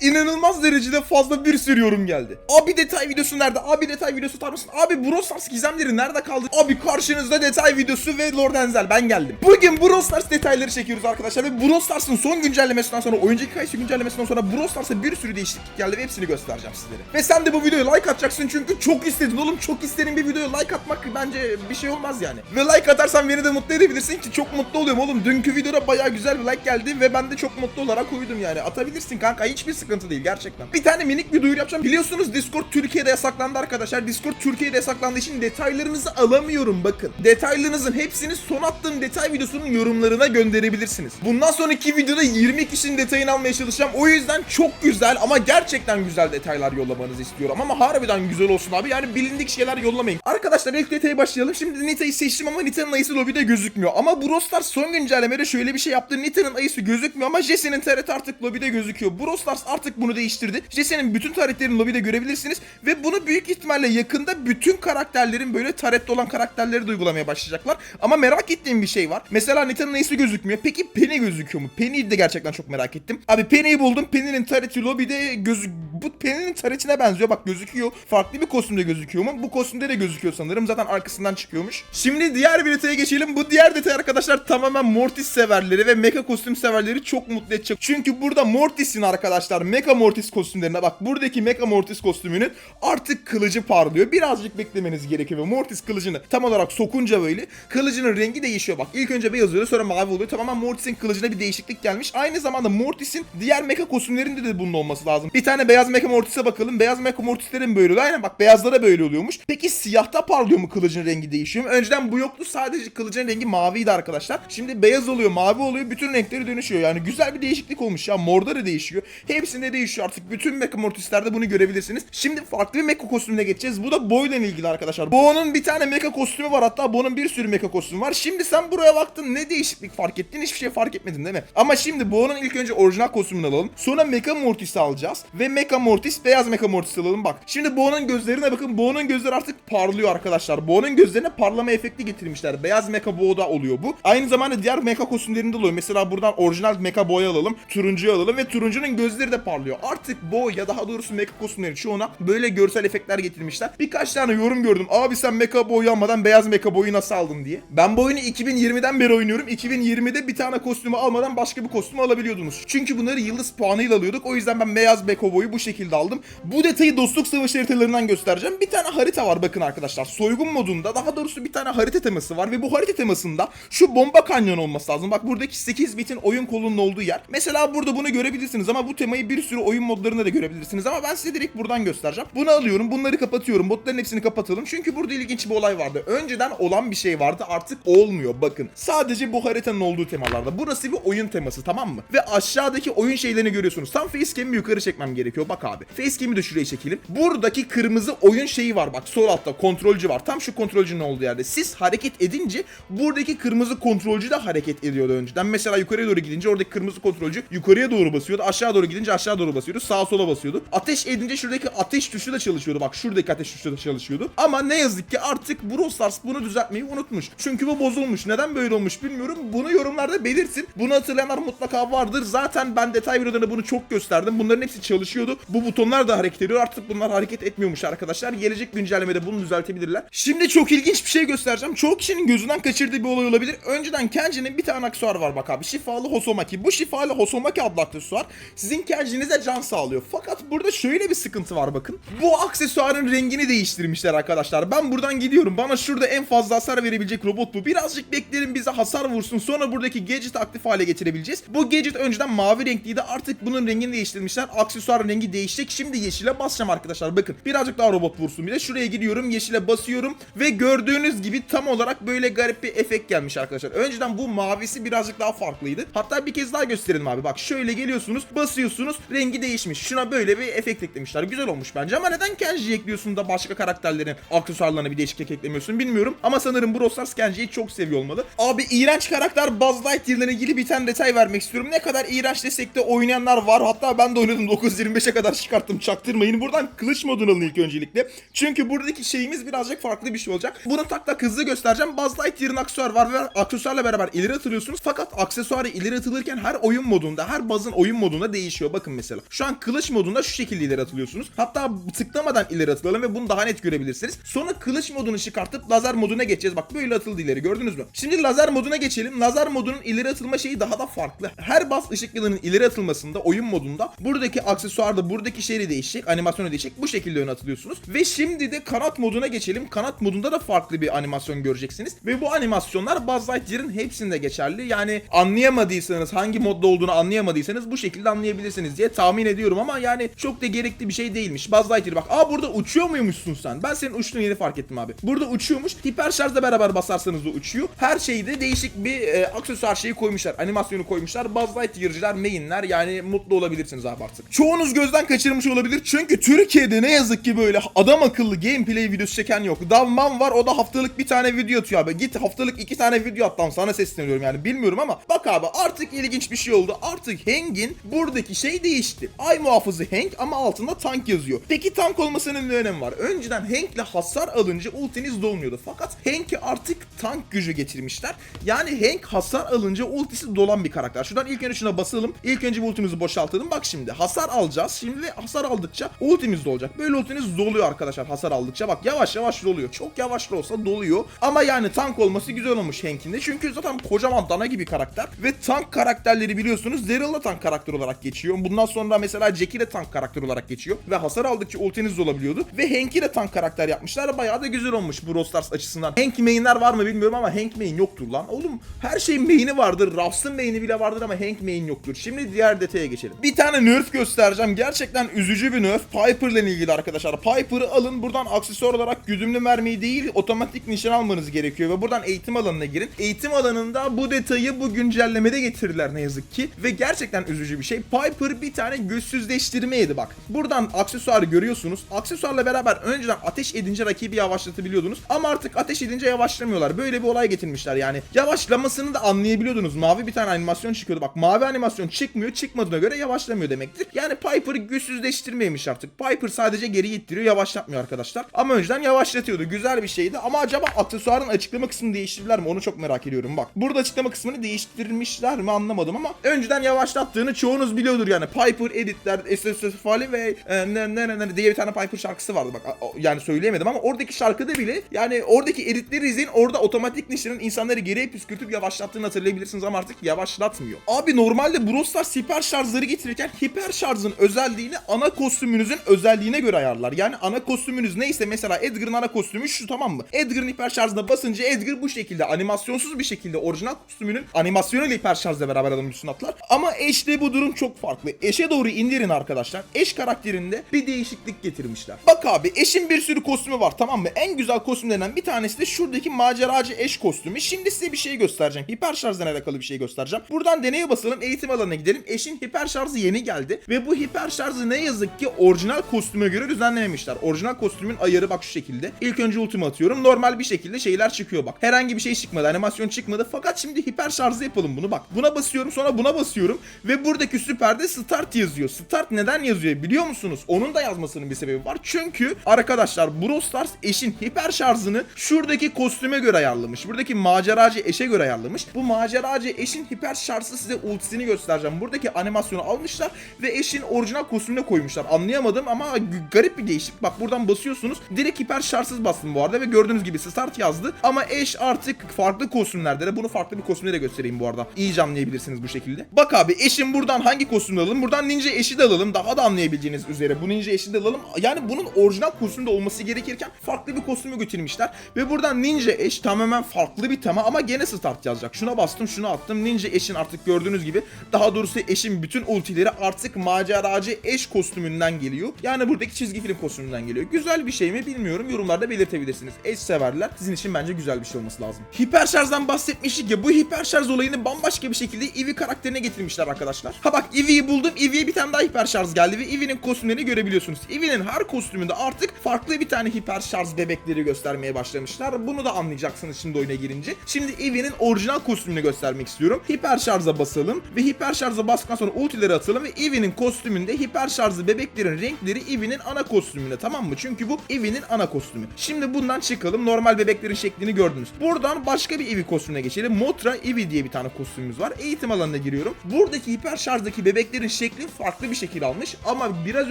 İnanılmaz derecede fazla bir sürü yorum geldi. Abi detay videosu nerede? Abi detay videosu tutar mısın? Abi Brawl Stars gizemleri nerede kaldı? Abi karşınızda detay videosu ve Lord Enzel ben geldim. Bugün Brawl Stars detayları çekiyoruz arkadaşlar ve Brawl Stars'ın son güncellemesinden sonra oyuncak hikayesi güncellemesinden sonra Brawl Stars'a bir sürü değişiklik geldi ve hepsini göstereceğim sizlere. Ve sen de bu videoya like atacaksın çünkü çok istedin oğlum çok istediğin bir videoya like atmak bence bir şey olmaz yani. Ve like atarsan beni de mutlu edebilirsin ki çok mutlu oluyorum oğlum. Dünkü videoda bayağı güzel bir like geldi ve ben de çok mutlu olarak uyudum yani. Atabilirsin kanka hiçbir sıkıntı değil gerçekten. Bir tane minik bir duyuru yapacağım. Biliyorsunuz Discord Türkiye'de yasaklandı arkadaşlar. Discord Türkiye'de yasaklandığı için detaylarınızı alamıyorum bakın. Detaylarınızın hepsini son attığım detay videosunun yorumlarına gönderebilirsiniz. Bundan sonraki videoda 20 kişinin detayını almaya çalışacağım. O yüzden çok güzel ama gerçekten güzel detaylar yollamanızı istiyorum. Ama harbiden güzel olsun abi. Yani bilindik şeyler yollamayın. Arkadaşlar ilk detaya başlayalım. Şimdi Nita'yı seçtim ama Nita'nın ayısı lobide gözükmüyor. Ama Brawl Stars son güncellemede şöyle bir şey yaptı. Nita'nın ayısı gözükmüyor ama Jesse'nin TRT artık lobide gözüküyor. Brawl Stars artık bunu değiştirdi. Jesse'nin bütün taretlerini lobide görebilirsiniz. Ve bunu büyük ihtimalle yakında bütün karakterlerin böyle tarette olan karakterleri de uygulamaya başlayacaklar. Ama merak ettiğim bir şey var. Mesela Nita'nın ayısı gözükmüyor. Peki Penny gözüküyor mu? Penny'yi de gerçekten çok merak ettim. Abi Penny'yi buldum. Penny'nin tareti lobide gözük... Bu Penny'nin taretine benziyor. Bak gözüküyor. Farklı bir kostümde gözüküyor mu? Bu kostümde de gözüküyor sanırım. Zaten arkasından çıkıyormuş. Şimdi diğer bir detaya geçelim. Bu diğer detay arkadaşlar tamamen Mortis severleri ve mecha kostüm severleri çok mutlu edecek. Çünkü burada Mortis'in arkadaşlar Mecha Mortis kostümlerine bak. Buradaki Mecha Mortis kostümünün artık kılıcı parlıyor. Birazcık beklemeniz gerekiyor. Ve Mortis kılıcını tam olarak sokunca böyle kılıcının rengi değişiyor. Bak ilk önce beyaz oluyor sonra mavi oluyor. Tamamen Mortis'in kılıcına bir değişiklik gelmiş. Aynı zamanda Mortis'in diğer mecha kostümlerinde de bunun olması lazım. Bir tane beyaz mecha Mortis'e bakalım. Beyaz mecha Mortis'lerin böyle oluyor. Aynen bak beyazlara böyle oluyormuş. Peki siyahta parlıyor mu kılıcın rengi değişiyor mu? Önceden bu yoktu. Sadece kılıcın rengi maviydi arkadaşlar. Şimdi beyaz oluyor, mavi oluyor. Bütün renkleri dönüşüyor. Yani güzel bir değişiklik olmuş ya. Morda da değişiyor. Hepsinde değişiyor artık. Bütün mecha Mortis'lerde bunu görebilirsiniz. Şimdi farklı bir mecha kostümüne geçeceğiz. Bu da boyla ilgili arkadaşlar. Boğa'nın bir tane mecha kostümü var. Hatta Boğa'nın bir sürü mecha kostümü var. Şimdi sen buraya baktın. Ne değişiklik fark ettin? Hiçbir şey fark etmedin değil mi? Ama şimdi Boğa'nın ilk önce orijinal kostümünü alalım. Sonra Mecha Mortis'i alacağız. Ve Mecha Mortis, beyaz Mecha Mortis'i alalım. Bak. Şimdi Boğa'nın gözlerine bakın. Boğa'nın gözleri artık parlıyor arkadaşlar. Boğa'nın gözlerine parlama efekti getirmişler. Beyaz Mecha Boğa'da oluyor bu. Aynı zamanda diğer Mecha kostümlerinde oluyor. Mesela buradan orijinal Mecha Boğa'yı alalım. Turuncuyu alalım ve turuncunun gözleri de parlıyor. Artık Boğa ya daha doğrusu Mecha kostümleri çoğuna böyle görsel efektler getirmişler. Birkaç tane yorum gördüm. Abi sen Mecha Boğa'yı almadan beyaz Mecha Boğa'yı nasıl aldın diye. Ben bu oyunu 2020'den beri oynuyorum. 2020'de bir tane kostümü almadan başka bir kostümü alabiliyordunuz. Çünkü bunları yıldız puanıyla alıyorduk. O yüzden ben beyaz Mecha Boğa'yı bu şekilde aldım. Bu detayı dostluk savaşı haritalarından göstereceğim. Bir tane harita var bakın arkadaşlar. Soygun modunda daha doğrusu bir tane harita teması var ve bu harita temasında şu bomba kanyon olması lazım. Bak buradaki 8 bitin oyun kolunun olduğu yer. Mesela burada bunu görebilirsiniz ama bu temayı bir sürü oyun modlarında da görebilirsiniz ama ben size direkt buradan göstereceğim. Bunu alıyorum. Bunları kapatıyorum. Botların hepsini kapatalım. Çünkü burada ilginç bir olay vardı. Önceden olan bir şey vardı. Artık olmuyor. Bakın. Sadece bu haritanın olduğu temalarda. Burası bir oyun teması tamam mı? Ve aşağıdaki oyun şeylerini görüyorsunuz. Tam facecam'i yukarı çekmem gerekiyor. Bak abi. Facecam'i de şuraya çekelim. Buradaki kırmızı oyun şeyi var. Bak sol altta kontrolcü var. Tam şu kontrolcünün olduğu yerde. Siz hareket edince buradaki kırmızı kontrolcü de hareket ediyordu önceden. Mesela yukarıya doğru gidince oradaki kırmızı kontrolcü yukarıya doğru basıyordu. Aşağı doğru gidince aşağı doğru basıyordu. Sağa sola basıyordu. Ateş edince şuradaki ateş tuşu da çalışıyordu. Bak şuradaki ateş tuşu da çalışıyordu. Ama ne yazık ki artık Brawl Stars bunu düzeltmeyi unutmuş. Çünkü bu bozulmuş. Neden böyle olmuş bilmiyorum. Bunu yorumlarda belirtin. Bunu hatırlayanlar mutlaka vardır. Zaten ben detay videolarında bunu çok gösterdim. Bunların hepsi çalışıyordu. Bu butonlar da hareket ediyor. Artık bunlar hareket etmiyormuş arkadaşlar. Gelecek güncellemede bunu düzeltebilirler. Şimdi çok ilginç bir şey göstereceğim. Çoğu kişinin gözünden kaçırdığı bir olay olabilir. Önceden Kenji'nin bir tane aksesuar var bak abi. Şifalı Hosomaki. Bu şifalı Hosomaki adlı aksesuar sizin Kenji'nize can sağlıyor. Fakat burada şöyle bir sıkıntı var bakın. Bu aksesuarın rengini değiştirmişler arkadaşlar. Ben buradan gidiyorum. Bana şurada en fazla hasar verebilecek robot bu. Birazcık beklerim bize hasar vursun. Sonra buradaki gadget aktif hale getirebileceğiz. Bu gadget önceden mavi renkliydi. Artık bunun rengini değiştirmişler. Aksesuarın rengi değişecek. Şimdi yeşile basacağım arkadaşlar. Bakın birazcık daha robot vursun bir de. Şuraya gidiyorum. Yeşile basıyorum. Ve gördüğünüz gibi tam olarak böyle garip bir efekt gelmiş arkadaşlar. Önceden bu mavisi birazcık daha farklıydı. Hatta bir kez daha gösterelim abi. Bak şöyle geliyorsunuz. Basıyorsunuz. Rengi değişmiş. Şuna böyle bir efekt eklemişler. Güzel olmuş bence ama neden Kenji'yi ekliyorsun da başka karakterlerin aksesuarlarına bir değişiklik eklemiyorsun bilmiyorum. Ama sanırım Brawl Stars Kenji'yi çok seviyor olmalı. Abi iğrenç karakter Buzz Lightyear'la ilgili bir tane detay vermek istiyorum. Ne kadar iğrenç desek de oynayanlar var. Hatta ben de oynadım 9.25'e kadar çıkarttım çaktırmayın. Buradan kılıç modunu alın ilk öncelikle. Çünkü buradaki şeyimiz birazcık farklı bir şey olacak. Bunu tak tak hızlı göstereceğim. Buzz Lightyear'ın aksesuarı var ve aksesuarla beraber ileri atılıyorsunuz. Fakat aksesuarı ileri atılırken her oyun modunda, her Buzz'ın oyun modunda değişiyor. Bakın mesela. Şu an kılıç modunda şu şekilde ileri atılıyorsunuz. Hatta tıklamadan ileri atılalım ve bunu daha net görebilirsiniz. Sonra kılıç modunu çıkartıp lazer moduna geçeceğiz. Bak böyle atıldı ileri gördünüz mü? Şimdi lazer moduna geçelim. Lazer modunun ileri atılma şeyi daha da farklı. Her bas ışık yılının ileri atılmasında oyun modunda buradaki aksesuarda buradaki şey de değişecek. Animasyonu değişecek. Bu şekilde ön atılıyorsunuz. Ve şimdi de kanat moduna geçelim. Kanat modunda da farklı bir animasyon göreceksiniz. Ve bu animasyonlar Buzz Lightyear'ın hepsinde geçerli. Yani anlayamadıysanız hangi modda olduğunu anlayamadıysanız bu şekilde anlayabilirsiniz diye tahmin ediyorum ama yani çok da gerekli bir şey değilmiş. Buzz Lightyear bak. Aa burada uçuyor muymuşsun sen? Ben senin uçtuğunu yeni fark ettim abi. Burada uçuyormuş. Hiper şarjla beraber basarsanız da uçuyor. Her şeyde değişik bir e, aksesuar şeyi koymuşlar. Animasyonu koymuşlar. Buzz Lightyear'cılar, mainler yani mutlu olabilirsiniz abi artık. Çoğunuz gözden kaçırmış olabilir. Çünkü Türkiye'de ne yazık ki böyle adam akıllı gameplay videosu çeken yok. Davman var o da haftalık bir tane video atıyor abi. Git haftalık iki tane video at lan sana sesleniyorum yani bilmiyorum ama bak abi artık ilginç bir şey oldu. Artık Heng'in buradaki şey değişti. Ay muhafızı Heng ama altında tank yazıyor. Peki tank olmasının ne önemi var? Önceden Henk'le hasar alınca ultiniz dolmuyordu. Fakat Henk'e artık tank gücü getirmişler. Yani Henk hasar alınca ultisi dolan bir karakter. Şuradan ilk önce şuna basalım. İlk önce bir ultimizi boşaltalım. Bak şimdi hasar alacağız. Şimdi ve hasar aldıkça ultimiz dolacak. Böyle ultiniz doluyor arkadaşlar hasar aldıkça. Bak yavaş yavaş doluyor. Çok yavaş da olsa doluyor. Ama yani tank olması güzel olmuş Henk'in de. Çünkü zaten kocaman dana gibi karakter. Ve tank karakterleri biliyorsunuz Daryl da tank karakter olarak geçiyor. Bundan sonra mesela Jackie de tank karakter olarak geçiyor. Ve hasar aldıkça ultiniz dolabiliyordu. Ve Henk'i de tank karakter yapmışlar. Bayağı da güzel olmuş Brawl Stars açısından. Hank main'ler var mı bilmiyorum ama Hank main yoktur lan. Oğlum her şeyin main'i vardır. Ruffs'ın main'i bile vardır ama Hank main yoktur. Şimdi diğer detaya geçelim. Bir tane nerf göstereceğim. Gerçekten üzücü bir nerf. Piper'la ilgili arkadaşlar. Piper'ı alın buradan aksesuar olarak güdümlü mermiyi değil otomatik nişan almanız gerekiyor. Ve buradan eğitim alanına girin. Eğitim alanında bu detayı bu güncellemede getirdiler ne yazık ki. Ve gerçekten üzücü bir şey. Piper bir tane güçsüzleştirme yedi bak. Buradan aksesuarı görüyorsunuz. Aksesuarla beraber önceden ateş edince rakibi yavaşlatabiliyordunuz. Ama artık ateş edince yavaşlamıyorlar. Böyle bir olay getirmişler yani. Yavaşlamasını da anlayabiliyordunuz. Mavi bir tane animasyon çıkıyordu. Bak mavi animasyon çıkmıyor. Çıkmadığına göre yavaşlamıyor demektir. Yani Piper'ı güçsüzleştirmeymiş artık. Piper sadece geri ittiriyor. Yavaşlatmıyor arkadaşlar. Ama önceden yavaşlatıyordu. Güzel bir şeydi. Ama acaba aksesuarın açıklama kısmını değiştirdiler mi? Onu çok merak ediyorum. Bak. Burada açıklama kısmını değiştirmişler mi anlamadım ama önceden yavaşlattığını çoğunuz biliyordur yani. Piper editler, SSS Fali ve e, ne, ne, ne, diye bir tane Piper şarkısı vardı bak. Yani söyleyemedim ama oradaki şarkıda bile yani oradaki editleri izleyin. Orada otomatik nişanın insanları geriye püskürtüp yavaşlattığını hatırlayabilirsiniz ama artık yavaşlatmıyor. Abi normalde Brawl Stars hiper şarjları getirirken hiper şarjın özelliğini ana kostümünüzün özelliğine göre ayarlar. Yani ana kostümünüz neyse mesela Edgar'ın ana kostümü şu tamam mı? Edgar'ın hiper şarjına basınca Edgar bu şekilde animasyonsuz bir şekilde orijinal kostümünün animasyonuyla hiper şarjla beraber adamın üstüne atlar. Ama Ash'te bu durum çok farklı. Ash'e doğru indirin arkadaşlar. Ash karakterinde bir değişiklik getirmişler. Bak abi Ash'in bir sürü kostümü var tamam mı? En güzel kostümlerinden bir tanesi de şuradaki maceracı Ash kostümü. Şimdi size bir şey göstereceğim. Hiper şarjla alakalı bir şey göstereceğim. Buradan deneye basalım. Eğitim alanına gidelim. Ash'in hiper şarjı yeni geldi. Ve bu hiper şarjı ne yazık ki orijinal kostüme göre düzenlememişler. Orijinal kostümün ayarı bak şu şekilde. İlk önce ultimi atıyorum. Normal bir şekilde şeyler çıkıyor bak. Herhangi bir şey çıkmadı. Animasyon çıkmadı. Fakat şimdi hiper şarjı yapalım bunu bak. Buna basıyorum sonra buna basıyorum. Ve buradaki süperde start yazıyor. Start neden yazıyor biliyor musunuz? Onun da yazmasının bir sebebi var. Çünkü arkadaşlar Brawl Stars eşin hiper şarjını şuradaki kostüme göre ayarlamış. Buradaki maceracı eşe göre ayarlamış. Bu maceracı eşin hiper şarjı size ultisini göstereceğim. Buradaki animasyonu almışlar ve eşin orijinal kostümüne koymuşlar. Anlayamadım ama garip bir değişik. Bak buradan basıyorsunuz. Direkt hiper şarjsız bastım bu arada ve gördüğünüz gibi start yazdı. Ama eş artık farklı kostümlerde de bunu farklı bir kostümle de göstereyim bu arada. İyice anlayabilirsiniz bu şekilde. Bak abi eşin buradan hangi kostümü alalım? Buradan ninja eşi de alalım. Daha da anlayabileceğiniz üzere bu ninja eşi de alalım. Yani bunun orijinal kostümde olması gerekirken farklı bir kostümü götürmüşler. Ve buradan ninja eş tamamen farklı bir tema ama gene start yazacak. Şuna bastım şuna attım. Ninja eşin artık gördüğünüz gibi daha doğrusu eşin bütün ultileri artık maceracı eş kostümünden geliyor. Yani buradaki çizgi film kostümünden geliyor. Güzel bir şey mi bilmiyorum. Yorumlarda belirtebilirsiniz. Eş severler. Sizin için bence güzel bir şey olması lazım. Hiper şarjdan bahsetmiştik ya bu hiper şarj olayını bambaşka bir şekilde Eevee karakterine getirmişler arkadaşlar. Ha bak Eevee'yi buldum. Eevee'ye bir tane daha hiper şarj geldi. ve Eevee'nin kostümlerini görebiliyorsunuz. Eevee'nin her kostümünde artık farklı bir tane hiper şarj bebekleri göstermeye başlamışlar. Bunu da anlayacaksınız şimdi oyuna girince. Şimdi Eevee'nin orijinal kostümünü göstermek istiyorum. Hiper şarja basalım ve hiper şarja bastıktan sonra ultileri atalım ve Eevee'nin kostümünde hiper şarjlı bebeklerin renkleri Eevee'nin ana kostümünde tamam mı? Çünkü bu Eevee'nin ana kostümü. Şimdi bundan çıkalım. Normal bebeklerin şeklini gördünüz. Buradan başka bir Eevee kostümüne geçelim. Motra Eevee diye bir tane kostümümüz var. Eğitim alanına giriyorum. Buradaki hiper şarjdaki bebeklerin şekli farklı bir şekil almış ama biraz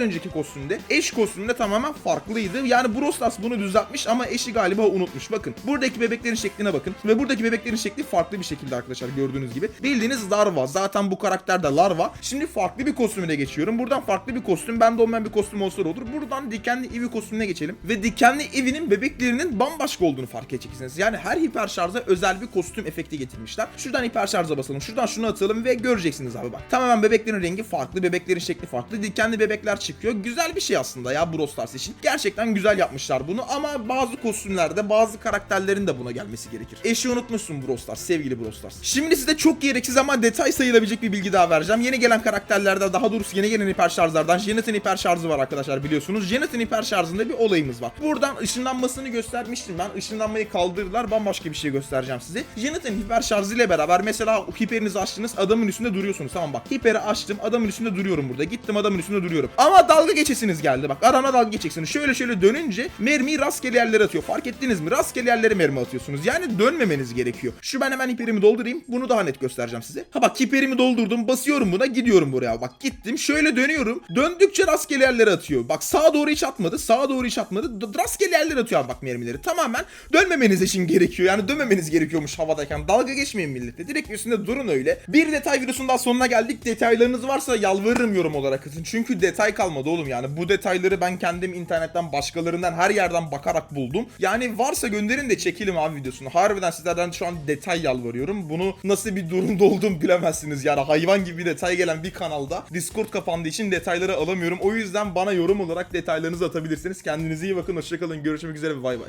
önceki kostümde eş kostümünde tamamen farklıydı. Yani Brawl Stars bunu düzeltmiş ama eşi galiba unutmuş. Bakın buradaki bebeklerin şekline bakın ve buradaki bebeklerin şekli farklı bir şekilde arkadaşlar gördüğünüz gibi. Bildiğiniz larva. Zaten bu karakter de larva. Şimdi farklı bir kostümüne geçiyorum. Buradan farklı bir kostüm. Bende olmayan bir kostüm olsa olur. Buradan dikenli Eevee kostümüne geçelim. Ve dikenli Eevee'nin bebeklerinin bambaşka olduğunu fark edeceksiniz. Yani her hiper şarja özel bir kostüm efekti getirmişler. Şuradan hiper şarja basalım. Şuradan şunu atalım ve göreceksiniz abi bak. Tamamen bebeklerin rengi farklı. Bebeklerin şekli farklı. Dikenli bebekler çıkıyor. Güzel bir şey aslında ya Brawl Stars için. Gerçekten güzel yapmışlar bunu ama bazı kostümlerde bazı karakterlerin de buna gelmesi gerekir. Eşi unutmuşsun Brawl Stars sevgili Brawl Stars. Şimdi size çok gereksiz ama detay sayılabilecek bir bilgi daha vereceğim. Yeni gelen karakterlerden daha doğrusu yeni gelen hiper şarjlardan Janet'in hiper var arkadaşlar biliyorsunuz. Janet'in hiper şarjında bir olayımız var. Buradan ışınlanmasını göstermiştim ben. Işınlanmayı kaldırdılar. Bambaşka bir şey göstereceğim size. Janet'in hiper şarjı ile beraber mesela hiperinizi açtınız adamın üstünde duruyorsunuz. Tamam bak hiperi açtım adamın üstünde duruyorum burada. Gittim adamın üstünde duruyorum. Ama dalga geçesiniz geldi bak. Arana dalga geçeceksiniz. Şöyle şöyle dönünce mermiyi rastgele yerlere atıyor. Fark ettiniz mi? Rastgele yerlere mermi atıyorsunuz. Yani dönmemeniz gerekiyor. Şu ben hemen hiperimi doldurayım. Bunu daha net göstereceğim size. Ha bak hiperimi doldurdum. Basıyorum buna. Gidiyorum buraya. Bak gittim. Şöyle dönüyorum. Döndükçe rastgele yerlere atıyor. Bak sağa doğru hiç atmadı. Sağa doğru hiç atmadı. D- rastgele yerlere atıyor bak mermileri. Tamamen dönmemeniz için gerekiyor. Yani dönmemeniz gerekiyormuş havadayken. Dalga geçmeyin millete. Direkt üstünde durun öyle. Bir detay videosundan sonuna geldik. Detaylarınız varsa yalvarırım yorum olarak atın. Çünkü detay kalmadı oğlum yani. Bu detayları ben kendim internetten başkalarından her yerden bakarak buldum. Yani varsa gönderin de çekelim abi videosunu. Harbiden sizlerden şu an detay yalvarıyorum. Bunu nasıl bir durumda olduğumu bilemezsiniz. Yani hayvan gibi detay gelen bir kanalda Discord kapandığı için detayları alamıyorum. O yüzden bana yorum olarak detaylarınızı atabilirsiniz. Kendinize iyi bakın. Hoşçakalın. Görüşmek üzere. Bay bay.